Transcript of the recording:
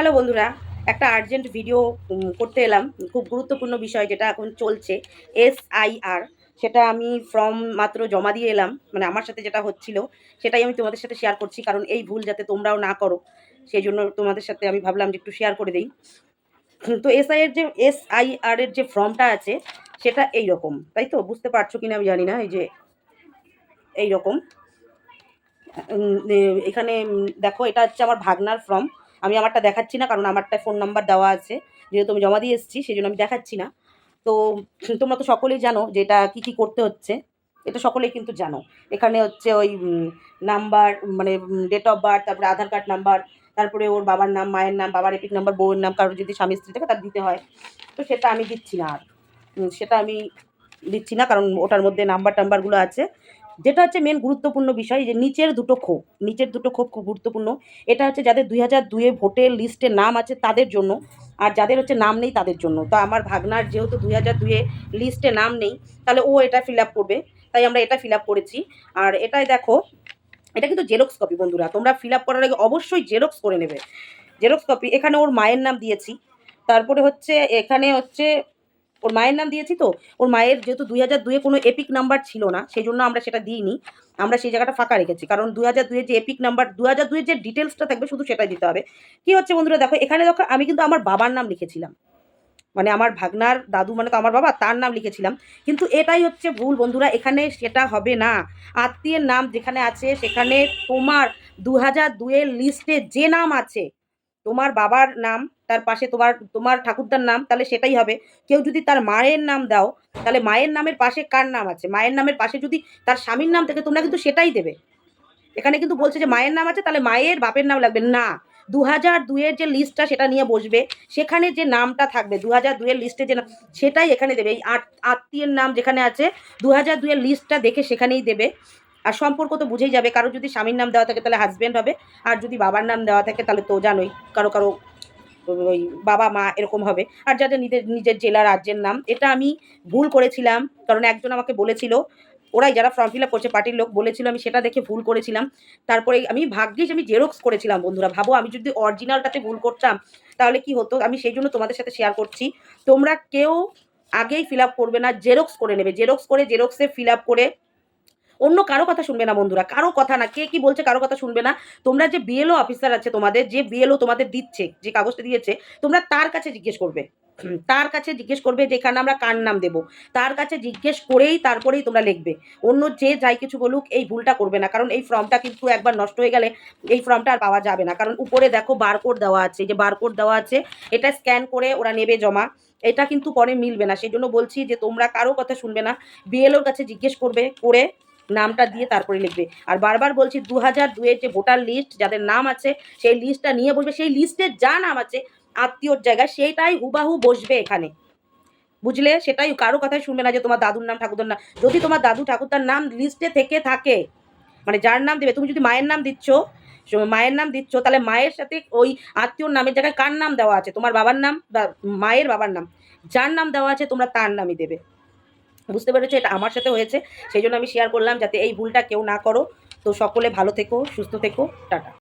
Hello বন্ধুরা, একটা urgent video করতে এলাম। খুব গুরুত্বপূর্ণ বিষয় যেটা এখন চলছে এস আই আর সেটা আমি ফর্ম মাত্র জমা দিয়ে এলাম। মানে আমার সাথে যেটা হচ্ছিল, সেটাই আমি তোমাদের সাথে শেয়ার করছি। কারণ এই ভুল যাতে তোমরাও না করো, সেই জন্য তোমাদের সাথে আমি ভাবলাম যে একটু শেয়ার করে দিই। তো এস আই এর যে এস আই আর এর যে ফর্মটা আছে, সেটা এই রকম তাই তো? বুঝতে পারছ কিনা আমি জানি না, এই যে এই রকম এখানে দেখো, এটা হচ্ছে আমার ভাগনার ফর্ম আমি আমারটা দেখাচ্ছি না, কারণ আমারটা ফোন নাম্বার দেওয়া আছে। যেহেতু আমি জমা দিয়ে এসেছি সেই জন্য আমি দেখাচ্ছি না। তো তোমরা তো সকলেই জানো যে এটা কী কী করতে হচ্ছে। এটা সকলেই কিন্তু জানো। এখানে হচ্ছে ওই নাম্বার মানে ডেট অফ বার্থ তারপরে আধার কার্ড নাম্বার তারপরে ওর বাবার নাম, মায়ের নাম, বাবার এপিক নাম্বার বউয়ের নাম, কারোর যদি স্বামী, স্ত্রী থাকে, তার দিতে হয়। তো সেটা আমি দিচ্ছি না আর। সেটা আমি দিচ্ছি না, কারণ ওটার মধ্যে নাম্বার টাম্বারগুলো আছে। যেটা হচ্ছে মেন গুরুত্বপূর্ণ বিষয়, যে নিচের দুটো ক্ষোভ, নিচের দুটো ক্ষোভ খুব গুরুত্বপূর্ণ। এটা হচ্ছে যাদের দুই হাজার দুয়ে ভোটের লিস্টে নাম আছে তাদের জন্য, আর যাদের হচ্ছে নাম নেই তাদের জন্য। তো আমার ভাগনার যেহেতু দুই হাজার দুয়ে লিস্টে নাম নেই, তাহলে ও এটা ফিল আপ করবে। তাই আমরা এটা ফিল আপ করেছি। আর এটাই দেখো, এটা কিন্তু জেরক্স কপি বন্ধুরা, তোমরা ফিল আপ করার আগে অবশ্যই জেরক্স করে নেবে। জেরক্স কপি এখানে ওর মায়ের নাম দিয়েছি। তারপরে হচ্ছে, এখানে হচ্ছে ওর মায়ের নাম দিয়েছি তো? ওর মায়ের যেহেতু দুই হাজার দুয়ে কোনো এপিক নাম্বার ছিল না সেই জন্য আমরা সেটা দিইনি। আমরা সেই জায়গাটা ফাঁকা রেখেছি, কারণ দুই হাজার দুয়ে যে এপিক নাম্বার দু হাজার দুয়ের যে ডিটেলসটা থাকবে শুধু সেটাই দিতে হবে। কি হচ্ছে বন্ধুরা, দেখো, এখানে দেখো, আমি কিন্তু আমার বাবার নাম লিখেছিলাম। মানে আমার ভাগনার দাদু মানে তো আমার বাবা, তার নাম লিখেছিলাম। কিন্তু এটাই হচ্ছে ভুল বন্ধুরা, এখানে সেটা হবে না। আত্মীয়ের নাম যেখানে আছে, সেখানে তোমার দু হাজার দুয়ের লিস্টে যে নাম আছে, তোমার বাবার নাম তার পাশে তোমার তোমার ঠাকুরদার নাম, তাহলে সেটাই হবে। কেউ যদি তার মায়ের নাম দাও, তাহলে মায়ের নামের পাশে কার নাম আছে? মায়ের নামের পাশে যদি তার স্বামীর নাম থাকে, তোমরা কিন্তু সেটাই দেবে। এখানে কিন্তু বলছে যে মায়ের নাম আছে, তাহলে মায়ের বাপের নাম লাগবে। না দু হাজার দুয়ের যে লিস্টটা সেটা নিয়ে বসবে, সেখানে যে নামটা থাকবে দু হাজার দুয়ের লিস্টে যে সেটাই এখানে দেবে। এই আত্মীয়ের নাম যেখানে আছে দু হাজার দুয়ের লিস্টটা দেখে সেখানেই দেবে। আর সম্পর্ক তো বুঝেই যাবে। কারও যদি স্বামীর নাম দেওয়া থাকে, তাহলে হাজব্যান্ড হবে। আর যদি বাবার নাম দেওয়া থাকে, তাহলে তো জানোই, কারও কারও ওই বাবা, মা এরকম হবে। আর যাদের নিজের নিজের জেলা, রাজ্যের নাম, এটা আমি ভুল করেছিলাম। কারণ একজন আমাকে বলেছিল, ওরাই যারা ফর্ম ফিল আপ করছে পার্টির লোক বলেছিল, আমি সেটা দেখে ভুল করেছিলাম। তারপরে আমি ভাগ্যিস আমি জেরক্স করেছিলাম, বন্ধুরা। ভাবো, আমি যদি অরিজিনালটাতে ভুল করতাম, তাহলে কি হতো? আমি সেই জন্য তোমাদের সাথে শেয়ার করছি। তোমরা কেউ আগেই ফিল আপ করবে না জেরক্স করে নেবে। জেরক্স করে জেরক্সে ফিল আপ করে অন্য কারও কথা শুনবে না বন্ধুরা, কারও কথা না, কে কি বলছে কারও কথা শুনবে না। তোমরা যে বিএলও অফিসার আছে তোমাদের, যে বিএলও তোমাদের দিচ্ছে, যে কাগজটা দিয়েছে, তোমরা তার কাছে জিজ্ঞেস করবে। তার কাছে জিজ্ঞেস করবে যে এখানে আমরা কার নাম দেব। তার কাছে জিজ্ঞেস করেই তারপরেই তোমরা লিখবে। অন্য যে যাই কিছু বলুক, এই ভুলটা করবে না। কারণ এই ফর্মটা কিন্তু একবার নষ্ট হয়ে গেলে এই ফর্মটা আর পাওয়া যাবে না। কারণ উপরে দেখো বারকোড দেওয়া আছে যে বারকোড দেওয়া আছে, এটা স্ক্যান করে ওরা নেবে জমা। এটা কিন্তু পরে মিলবে না। সেই জন্য বলছি যে তোমরা কারও কথা শুনবে না। বিএলওর কাছে জিজ্ঞেস করবে, করে নামটা দিয়ে তারপরে লিখবে। আর বারবার বলছি দু হাজার দুয়ের যে ভোটার লিস্ট যাদের নাম আছে, সেই লিস্টটা নিয়ে বসবে, সেই লিস্টে যা নাম আছে, আত্মীয়র জায়গায়, সেইটাই হুবাহু বসবে এখানে। বুঝলে? সেটাই কারও কথাই শুনবে না যে তোমার দাদুর নাম, ঠাকুরদার নাম। যদি তোমার দাদু, ঠাকুরদার নাম লিস্টে থেকে থাকে মানে যার নাম দেবে, তুমি যদি মায়ের নাম দিচ্ছ মায়ের নাম দিচ্ছ, তাহলে মায়ের সাথে ওই আত্মীয়র নামের জায়গায় কার নাম দেওয়া আছে? তোমার বাবার নাম বা মায়ের বাবার নাম। যার নাম দেওয়া আছে, তোমরা তার নামই দেবে। বুঝতে পেরেছ, এটা আমার সাথে হয়েছে। সেই জন্য আমি শেয়ার করলাম, যাতে এই ভুলটা কেউ না করো। তো সকলে ভালো থেকো, সুস্থ থেকো, টাটা।